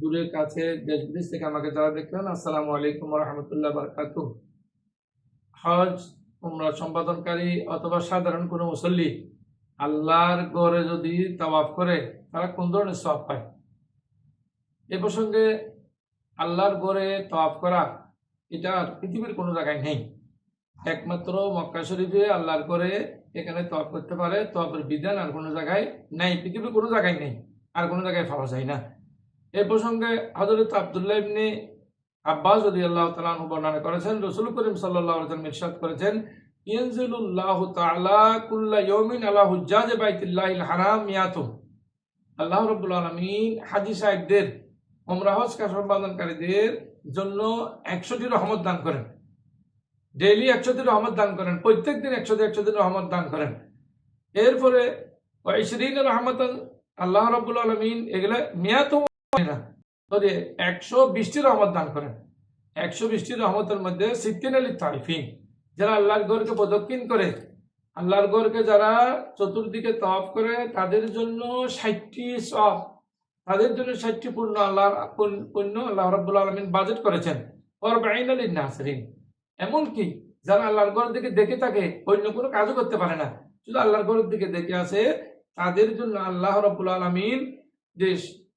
দূরের কাছে, দেশ বিদেশ থেকে আমাকে যারা দেখলেন, আসসালামু আলাইকুম রাহমাতুল্লাহি ওয়া বারাকাতুহু হজ সম্পাদনকারী অথবা সাধারণ কোনো মুসল্লি আল্লাহর ঘরে যদি তাওয়াফ করে, তারা কোন ধরনের সওয়াব পায়? এ প্রসঙ্গে আল্লাহর ঘরে তাওয়াফ করা, এটা পৃথিবীর কোনো জায়গায় নেই। একমাত্র মক্কা শরীফে আল্লাহর করে এখানে তপ করতে পারে তপের বিধান আর কোনো জায়গায় নেই। পৃথিবীর কোনো জায়গায় নেই, আর কোনো জায়গায় পাওয়া যায় না। এই প্রসঙ্গে হজরত আবদুল্লাহ ইবনে আব্বাস যদি আল্লাহ তালাহ বর্ণনা করেছেন, রসুল করিম সাল্লাহ ইরশাদ করেছেন, ইয়ানজিলুল্লাহ তাআলা কুল্লা বাইতুল্লাহিল হারাম মিয়াতুম আল্লাহ রাব্বুল আলামিন হাজী সাহেবদের ওমরা হজ সম্পাদনকারীদের জন্য একশোটি রহমত দান করেন। ডেইলি একশোটি রহমত দান করেন, প্রত্যেক দিন একশো একশো দিন রহমত দান করেন। এরপরে ঐশরিন রহমত আল্লাহ রব্বুল আলমিন এগুলো মেয়াত না তবে একশো বিশটি রহমত দান করেন। একশো বিশটি রহমতের মধ্যে সিদ্দিন আলী তারিফিন, যারা আল্লাহর গড়কে প্রদক্ষিণ করে, আল্লাহর গড়কে যারা চতুর্দিকে তফ করে, তাদের জন্য ষাটটি সব তাদের জন্য ষাটটি পূর্ণ আল্লাহর পূর্ণ আল্লাহ রব্বুল আলমিন বাজেট করেছেন। ফরবাইন আলী নাসরিন এমনকি যারা আল্লাহর ঘরের দিকে দেখে থাকে, অন্য কোনো কাজও করতে পারে না। শুধু আল্লাহর ঘরের দিকে দেখে আছে তাদের জন্য আল্লাহ রব্বুল আলমিন যে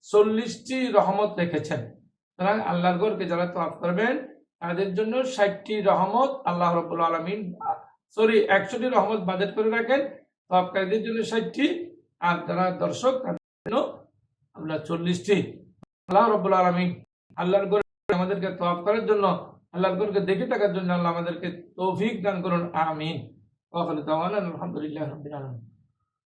চল্লিশটি রহমত রেখেছেন। সুতরাং আল্লাহর ঘরকে যারা তফ করবেন, তাদের জন্য ষাটটি রহমত আল্লাহ রব্বুল আলমিন, সরি, একশোটি রহমত বাজেট করে রাখেন। তফকারীদের জন্য ষাটটি, আর যারা দর্শক, তাদের জন্য আমরা চল্লিশটি। আল্লাহ রব্বুল আলমিন আল্লাহর ঘরে আমাদেরকে তফ করার জন্য আল্লাহর ঘরকে দেখে থাকার জন্য আল্লাহ আমাদেরকে তৌফিক দান করুন আমিন। আলহামদুলিল্লাহ আলামিন।